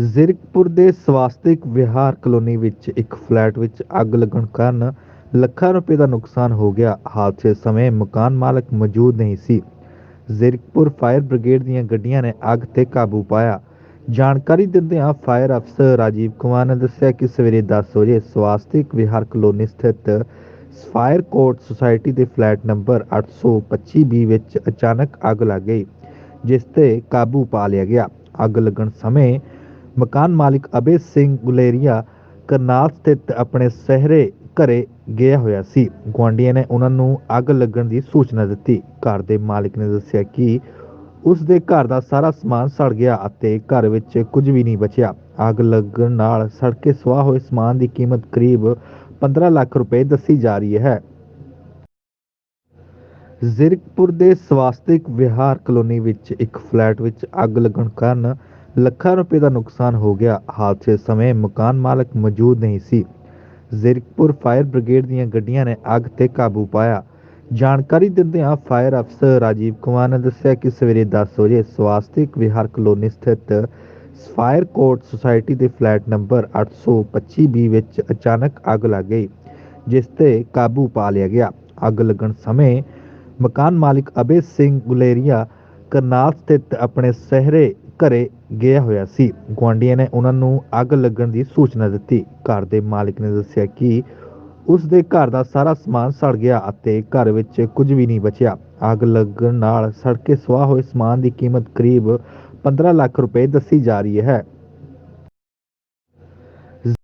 ਜ਼ੀਰਕਪੁਰ ਦੇ ਸਵਾਸਤਿਕ ਵਿਹਾਰ ਕਲੋਨੀ ਵਿੱਚ ਇੱਕ ਫਲੈਟ ਵਿੱਚ ਅੱਗ ਲੱਗਣ ਕਾਰਨ ਲੱਖਾਂ ਰੁਪਏ ਦਾ ਨੁਕਸਾਨ ਹੋ ਗਿਆ। ਹਾਦਸੇ ਸਮੇਂ ਮਕਾਨ ਮਾਲਕ ਮੌਜੂਦ ਨਹੀਂ ਸੀ। ਜ਼ੀਰਕਪੁਰ ਫਾਇਰ ਬ੍ਰਿਗੇਡ ਦੀਆਂ ਗੱਡੀਆਂ ਨੇ ਅੱਗ ਤੇ ਕਾਬੂ ਪਾਇਆ। ਜਾਣਕਾਰੀ ਦਿੰਦਿਆਂ ਫਾਇਰ ਅਫਸਰ ਰਾਜੀਵ ਕੁਮਾਰ ਨੇ ਦੱਸਿਆ ਕਿ ਸਵੇਰੇ 10 ਵਜੇ ਸਵਾਸਤਿਕ ਵਿਹਾਰ ਕਲੋਨੀ ਸਥਿਤ ਫਾਇਰ ਕੋਰਟ ਸੁਸਾਇਟੀ ਦੇ ਫਲੈਟ ਨੰਬਰ 825 ਬੀ ਵਿੱਚ ਅਚਾਨਕ ਅੱਗ ਲੱਗ ਗਈ, ਜਿਸ ਤੇ ਕਾਬੂ ਪਾ ਲਿਆ ਗਿਆ। ਅੱਗ ਲੱਗਣ ਸਮੇਂ ਮਕਾਨ ਮਾਲਿਕ ਅਬੇ ਸਿੰਘ ਗੁਲੇਰੀਆ ਕਰਨਾਲ ਸਥਿਤ ਆਪਣੇ ਸਹਿਰੇ ਘਰੇ ਗਿਆ ਹੋਇਆ ਸੀ। ਗੁਆਂਢੀਆਂ ਨੇ ਉਹਨਾਂ ਨੂੰ ਅੱਗ ਲੱਗਣ ਦੀ ਸੂਚਨਾ ਦਿੱਤੀ। ਘਰ ਦੇ ਮਾਲਕ ਨੇ ਦੱਸਿਆ ਕਿ ਉਸ ਦੇ ਘਰ ਦਾ ਸਾਰਾ ਸਮਾਨ ਸੜ ਗਿਆ ਅਤੇ ਘਰ ਵਿੱਚ ਕੁਝ ਵੀ ਨਹੀਂ ਬਚਿਆ। ਅੱਗ ਲੱਗਣ ਨਾਲ ਸੜ ਕੇ ਸੁਆਹ ਹੋਏ ਸਮਾਨ ਦੀ ਕੀਮਤ ਕਰੀਬ 15 ਲੱਖ ਰੁਪਏ ਦੱਸੀ ਜਾ ਰਹੀ ਹੈ। ਜ਼ੀਰਕਪੁਰ ਦੇ ਸਵਾਸਤਿਕ ਵਿਹਾਰ ਕਲੋਨੀ ਵਿੱਚ ਇੱਕ ਫਲੈਟ ਵਿੱਚ ਅੱਗ ਲੱਗਣ ਕਾਰਨ ਲੱਖਾਂ ਰੁਪਏ ਦਾ ਨੁਕਸਾਨ ਹੋ ਗਿਆ। ਹਾਦਸੇ ਸਮੇਂ ਮਕਾਨ ਮਾਲਕ ਮੌਜੂਦ ਨਹੀਂ ਸੀ। ਜ਼ੀਰਕਪੁਰ ਫਾਇਰ ਬ੍ਰਿਗੇਡ ਦੀਆਂ ਗੱਡੀਆਂ ਨੇ ਅੱਗ ਤੇ ਕਾਬੂ ਪਾਇਆ। ਜਾਣਕਾਰੀ ਦਿੰਦਿਆਂ ਫਾਇਰ ਅਫਸਰ ਰਾਜੀਵ ਕੁਮਾਰ ਨੇ ਦੱਸਿਆ ਕਿ ਸਵੇਰੇ 10 ਵਜੇ ਸਵਾਸਤਿਕ ਵਿਹਾਰ ਕਲੋਨੀ ਸਥਿਤ ਫਾਇਰ ਕੋਰਟ ਸੁਸਾਇਟੀ ਦੇ ਫਲੈਟ ਨੰਬਰ 825 ਬੀ ਵਿੱਚ ਅਚਾਨਕ ਅੱਗ ਲੱਗ ਗਈ, ਜਿਸ ਤੇ ਕਾਬੂ ਪਾ ਲਿਆ ਗਿਆ। ਅੱਗ ਲੱਗਣ ਸਮੇਂ ਮਕਾਨ ਮਾਲਿਕ ਅਬੇ ਸਿੰਘ ਗੁਲੇਰੀਆ ਕਰਨਾਲ ਸਥਿਤ ਆਪਣੇ ਸਹਿਰੇ ਘਰੇ ਗਿਆ ਹੋਇਆ ਸੀ। ਗੁਆਂਢੀਆਂ ਨੇ ਉਹਨਾਂ ਨੂੰ ਅੱਗ ਲੱਗਣ ਦੀ ਸੂਚਨਾ ਦਿੱਤੀ। ਘਰ ਦੇ ਮਾਲਕ ਨੇ ਦੱਸਿਆ ਕਿ ਉਸ ਦੇ ਘਰ ਦਾ ਸਾਰਾ ਸਮਾਨ ਸੜ ਗਿਆ ਅਤੇ ਘਰ ਵਿੱਚ ਕੁਝ ਵੀ ਨਹੀਂ ਬਚਿਆ। ਅੱਗ ਲੱਗਣ ਨਾਲ ਸੜ ਕੇ ਸੁਆਹ ਹੋਏ ਸਮਾਨ ਦੀ ਕੀਮਤ ਕਰੀਬ 15 ਲੱਖ ਰੁਪਏ ਦੱਸੀ ਜਾ ਰਹੀ ਹੈ।